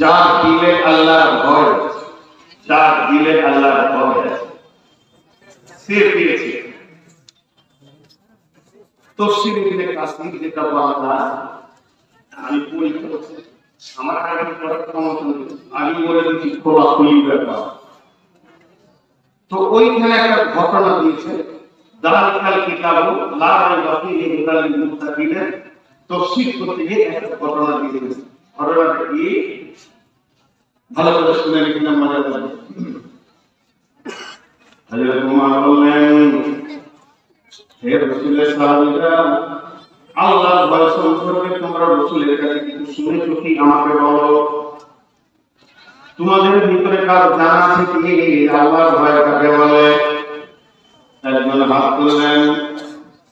যার দিলে আল্লাহর ভয় যার দিলে আল্লাহর ভয় সে পেয়েছে তফসিল ইবনে কাসির যেটা বলা আমি পরীক্ষা করছি। আমার আগে পড়ার ক্ষমতা নেই। আমি বলে দিচ্ছি, খোলা খুলি ব্যাপার। তো ওইখানে একটা ঘটনা দিয়েছে, দালাল কিতাব লা রাইবা ফিহি হুদাল লিল মুত্তাকিন তফসিল করতে গিয়ে একটা ঘটনা দিয়েছে। ঘটনাটা কি ভালো করে শুনে লিখলে মজা পাবে হযরত উমর বললেন হে রাসূলের সাহাবীরা আল্লাহ ভয় সম্পর্কে তোমরা রাসূলের কাছে কিছু শুনেছো কি আমাকে বলো তোমাদের ভিতরে কার জানা আছে কি আল্লাহর ভয় কাকে বলে একজন হাত তুললেন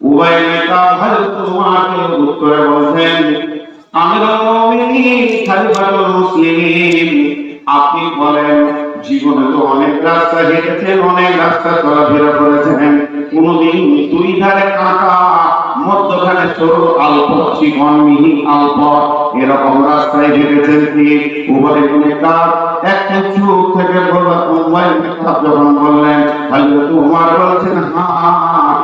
উবাই কাব হযরত উমরকে উত্তরে বলেছেন আমিরুল মুমিনিন খলিফাতুল মুসলিমিন। আপনি বলেন, জীবনে তো অনেক রাস্তা হেঁটেছেন, অনেক রাস্তা চলাফেরা করেছেন। কোনদিন দুই ধারে কাঁটা মধ্যখানে সরু আল্প জীবন মিহি আল্প এরকম রাস্তায় হেঁটেছেন কি? উভয় গুণে একটা চুপ থেকে বলবা উভয় কাপ যখন বললেন হযরত উমর বলছেন হ্যাঁ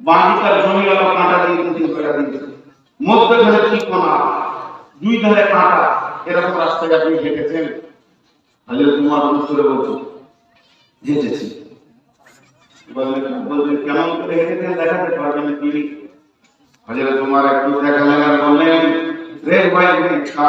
বাঁ দিকের জমিওয়ালা কাঁটা দিয়ে দিয়ে বেড়াচ্ছে মধ্যখানে চিকন আর দুই ধারে কাঁটা, এরকম রাস্তায় আপনি হেঁটেছেন? হাজির তোমার উত্তরে বলছো, হেঁটেছি। কেমন করে হেঁটেছেন দেখাতে পারবেন কি হাজির তোমার একটু দেখালেন আর বললেন, রে ভাই খা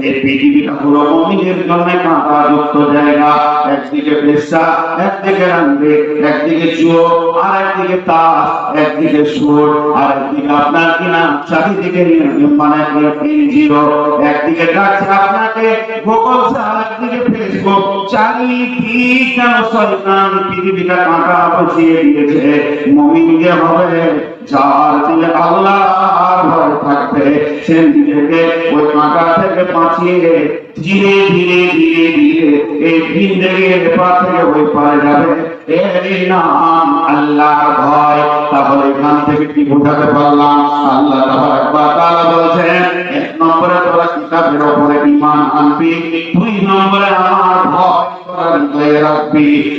এই পৃথিবীটা পুরো মুমিনের জন্য কাঁটা যুক্ত জায়গা। একদিকে পেশা, একদিকে রান্বে একদিকে চুয়ো, আর একদিকে তাস, একদিকে সুর, আর একদিকে আপনার কিনা চারিদিকে মানে জিরো। একদিকে ডাকছে আপনাকে আর একদিকে ফেসবুক। চারিদিক শয়তান পৃথিবীটা কাঁটা বসিয়ে দিয়েছে। মমিন যে হবে? যার দিলে আল্লাহর ভয় থাকবে সে নিজেকে ওই কাঁটা থেকে বাঁচিয়ে ধীরে ধীরে ধীরে ধীরে এই জিন্দগির পা থেকে ওই পারে যাবে এরই নাম ভয়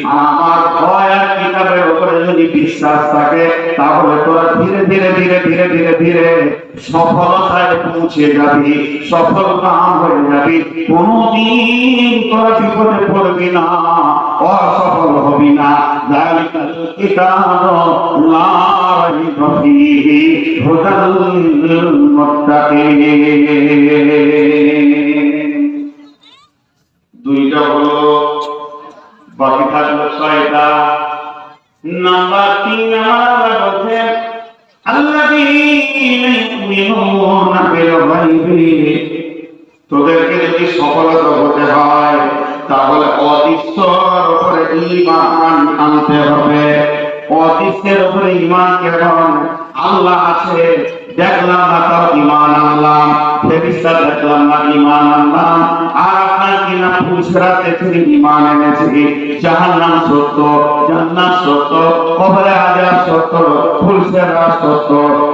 আমার উপরে বিশ্বাস থাকে, তাহলে তোরা ধীরে ধীরে ধীরে ধীরে ধীরে ধীরে সফলতায় পৌঁছে যাবি, সফল হয়ে যাবি। কোনদিন তোরা বিপদে পড়বি না। অসফল হবি না দুইটা হলো বাকি থাকল ছয়টা। নাম্বার তিন তোদেরকে যদি সফলতা হতে হয় তাহলে অদৃশ্যর উপরে ঈমান আনতে হবে। অদৃশ্যের উপরে ঈমান কেমন? আল্লাহ আছে, দেখলাম না তাও ইমান আনলাম ফেরিস্তা দেখলাম না ইমান আনলাম। আর আপনার কিনা পুরুষরা দেখে ইমান এনেছে? জাহান্নাম সত্য, জান্নাত সত্য, কবরে আজাব সত্য, পুরুষেরা সত্য।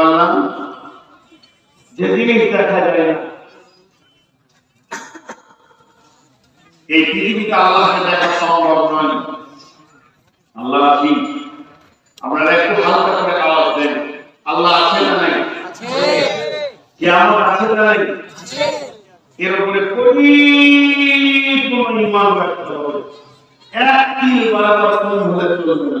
পারলাম যে জিনিস দেখা যায় না। এই পৃথিবীতে আল্লাহকে দেখা সম্ভব নয়। আল্লাহ আছি আপনারা একটু হালকা করে আওয়াজ দেন। আল্লাহ আছে না নাই? কেমন আছে না নাই? এর উপরে পরিপূর্ণ ইমান রাখতে হবে। একটি বারবার হলে চলবে না।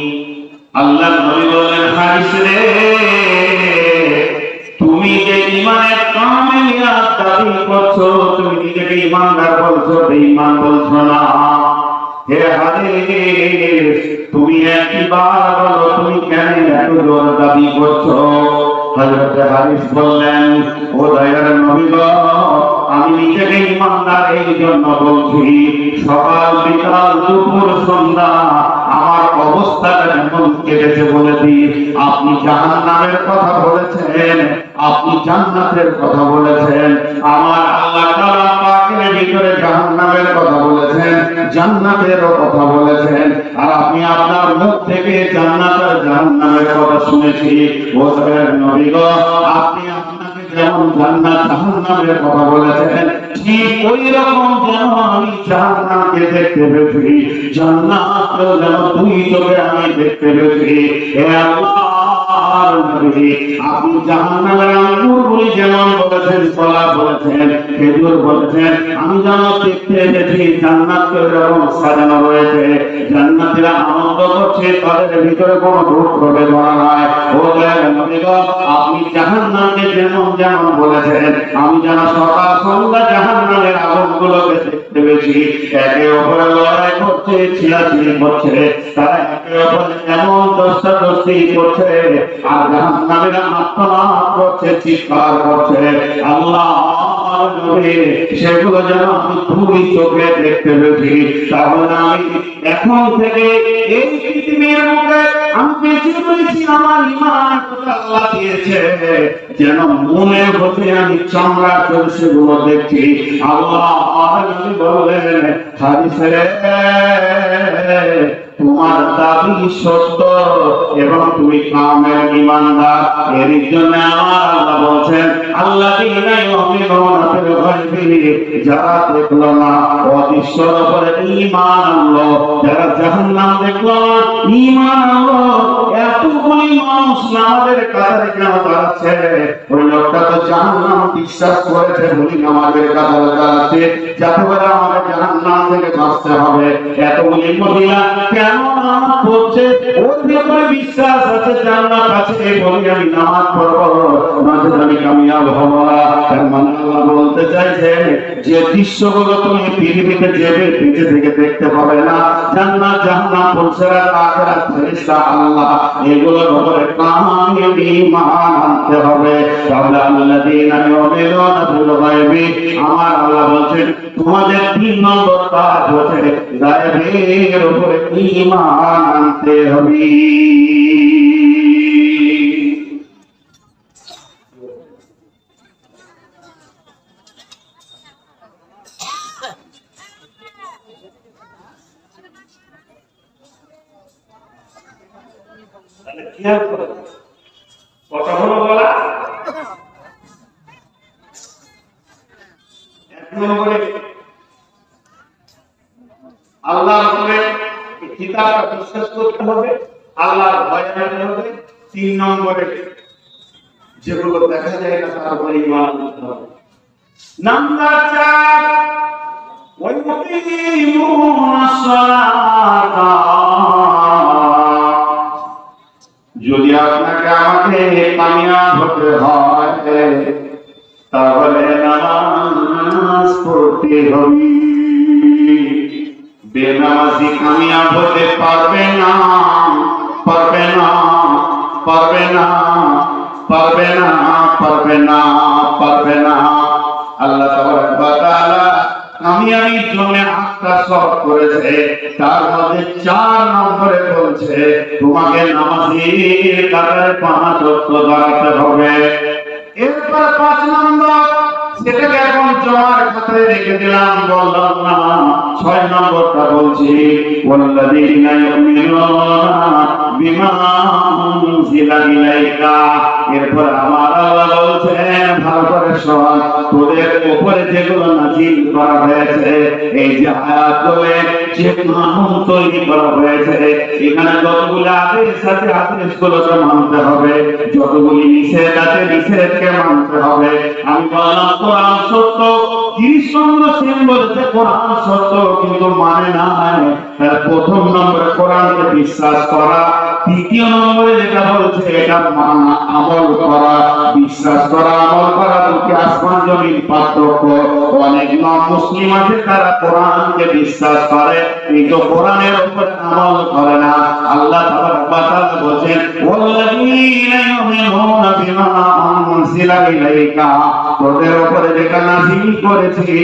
আল্লাহ নবী বললেন হারিস রে, তুমি যে ইমানের কামিয়াত দাবি করছ, তুমি নিজেকে ইমানদার বলছো, বেঈমান বলছো না। হে হাদিস, তুমি একবার বলো, তুমি কেন এত জোর দাবি করছ? আমি নিজেকে ইমানদার এই আমার অবস্থাটা যেমন কেটেছে বলে দিই। আপনি জাহান্নামের কথা বলেছেন আপনি জান্নাতের কথা বলেছেন আমার আল্লাহ তাআলা পাকের ভিতরে জাহান্নামের কথা বলেছেন জান্নাতেরও কথা বলেছেন। আর আপনি আপনার মুখ থেকে জান্নাত আর জাহান্নামের কথা শুনেছি। ও নবী গো, আপনি আপনাকে যেমন জান্নাত জাহান্নামের কথা বলেছেন ঠিক ওই রকম যেন আমি জাহান্নামকে দেখতে পেয়েছি। জান্নাত যেন দুই চোখে আমি দেখতে পেয়েছি। হে আল্লাহর নবী আপনি জাহান্নামের আঙ্গুরগুলি যেমন বলেছেন, কলা বলেছেন, খেজুর বলেছেন, আমি যেন দেখতে পেয়েছি জান্নাতকে এরকম সাজানো রয়েছে। জান্নাতীরা আনন্দ করছে, তাদের ভিতরে কোনো দুঃখ বেদনা নাই। ও আপনি জাহান্নামকে যেমন যেমন বলেছেন, আমি যেন সকাল সন্ধ্যা জাহান্নামের আগুনগুলোকে দেখতে পেয়েছি। একে অপরে লড়াই করছে ছিলাছিলি করছে, তারা একে অপরে এমন দোষটা দোষী করছে। আর আত্মনাদ করছে, চিৎকার করছে। আল্লাহ সেগুলো যেন আমি দুই চোখে দেখতে পেয়েছি। তাহলে আমি এখন থেকে এই পৃথিবীর মুখে আমি আমার ইমান আল্লাহ দিয়েছে। যেন মনে হতে আমি চামড়া করে সেগুলো দেখছি। আল্লাহ বললেন, হাদিসে তোমার দাবি সত্য এবং তুমি কামের ইমানদার। এর জন্য আমার আল্লাহ বলছেন, আল্লাহ যারা দেখল না ইমান আনলো, যারা দেখল ইমান আনলো। এতগুলি মানুষ কাতারে কেন দাঁড়াচ্ছে? ওই লোকটা তো বিশ্বাস করেছে, বলি কাতারে দাঁড়াচ্ছে। যাতে করে আমাদের জাহান্নাম থেকে বাঁচতে হবে। এতগুলি মহিলা কেন নামাজ পড়ছে ওর ভেতরে বিশ্বাস আছে, জান্নাত আছে বলি আমি নামাজ পড়ব। মাঝে আমি কামিয়াব হব তার মানে আল্লাহ বলতে চাইছে, যে দৃশ্যগুলো তুমি পৃথিবীতে যেবে বেঁচে থেকে দেখতে পাবে না। জান্নাত, জাহান্নাম পুরুষেরা আখিরাত, ফেরেশতা, আল্লাহ, এগুলোর উপরে কামিল ঈমান আনতে হবে। তাহলে আল্লাযীনা ইউমিনুনা বিল গায়বি, আমার আল্লাহ বলছেন, তোমাদের তিন নম্বর কাজ হচ্ছে গায়বের উপরে ইমান হবে খেয়াল করা? হবে। আল্লাহর ভয় আনতে হবে, তিন নম্বরে যেগুলো দেখা যায় না, তার উপরে ইমান হবে। নাম্বার চার যদি আপনাকে আমাকে কামিয়াব হতে হয়, তাহলে নামাজ পড়তে হবে। বেনামাজি কামিয়াব হতে পারবে না পারবে না পারবে না পারবে না পারবে না পারবে না। আল্লাহ তাআলা কামিয়াবির জন্য আটটা শর্ত করেছে, তার মধ্যে চার নম্বরে বলছে, তোমাকে নামাজের কাতারে পাঁচ ওয়াক্ত দাঁড়াতে হবে। এরপর পাঁচ নম্বর সেটাকে এখন জমার খাতায় রেখে দিলাম, বললাম না, ছয় নম্বরটা বলছি, ওয়াল্লাযীনা ইউমিনুনা বিমা উনজিলা ইলাইকা। এরপর আমার আল্লাহ বলছেন, ভালো করে শোন, তোদের উপরে যেগুলো নাজিল করা হয়েছে, এই যে আয়াত বলে যে কানুন তৈরি করা হয়েছে, এখানে যতগুলো আদেশ আছে আদেশগুলোকে মানতে হবে। যতগুলি নিষেধ আছে, নিষেধকে মানতে হবে। আমি বললাম কোরআন সত্য কৃষ্ণ সেন বলেছে কোরআন সত্য, কিন্তু মানে না তার প্রথম নম্বরে কোরআনকে বিশ্বাস করা দ্বিতীয় নম্বরে যেটা বলছে, এটা মানা, আমল করা, বিশ্বাস করা, আমল করা দুটি আসমান জমির পার্থক্য। অনেক নন মুসলিম আছে, তারা কোরআনকে বিশ্বাস করে, কিন্তু কোরআনের উপর আমল করে না। আল্লাহ তাআলা বলেন ওয়াল্লাযীনা ইউমিনুনা বিমা উনজিলা ইলাইকা। তোদের উপরে যেটা নাজিল করেছি।